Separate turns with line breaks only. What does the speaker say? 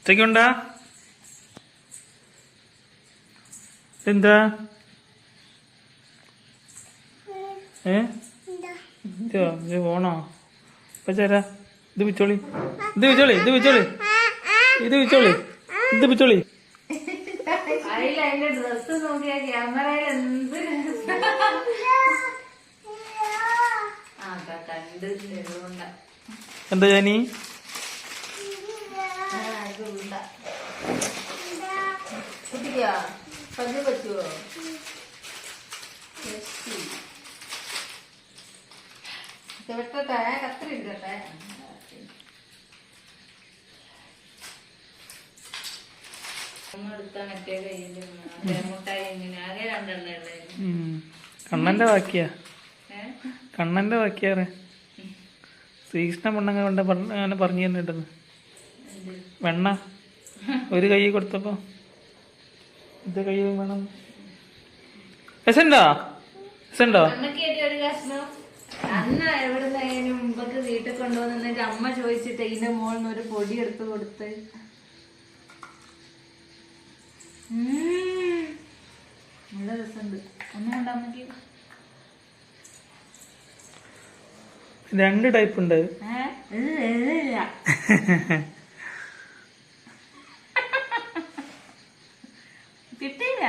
ഉച്ചയ്ക്കുണ്ടാ എന്താ? ഏ ഓണോ? ഇപ്പൊ ചേരാ. ഇത് വിച്ചോളി ഇത് വിച്ചോളി ഇത് വിച്ചോളി ഇത് വിച്ചോളി ഇത് വിച്ചോളി
എന്താ
ജാനി
ആ, ഇത് ഉണ്ട. വെട്ടട്ടെ.
കണ്ണന്റെ ബാക്കിയാ
ഏഹ്
കണ്ണന്റെ വാക്കിയാറ് ശ്രീകൃഷ്ണ പെണ്ണങ്ങ കൊണ്ട് പറഞ്ഞു
തന്നെ
വെണ്ണ? ഒരു കൈ കൊടുത്തപ്പോ. ഇത് കൈയും വേണം.
ഒരു കഷ്ണം. അന്ന എവിടുന്നതിന് മുമ്പൊക്കെ വീട്ടിൽ കൊണ്ടുവന്നിട്ട് അമ്മ ചോദിച്ചിട്ട് ഇതിന്റെ മോളിന്ന് ഒരു പൊടി എടുത്ത് കൊടുത്ത്. നല്ല രസമുണ്ട്. ഒന്നുകൊണ്ട് അമ്മയ്ക്ക്
രണ്ട് ടൈപ്പ് ഉണ്ട്.
ഏഹ് ഇത് ഇതില്ല കിട്ടിയില്ല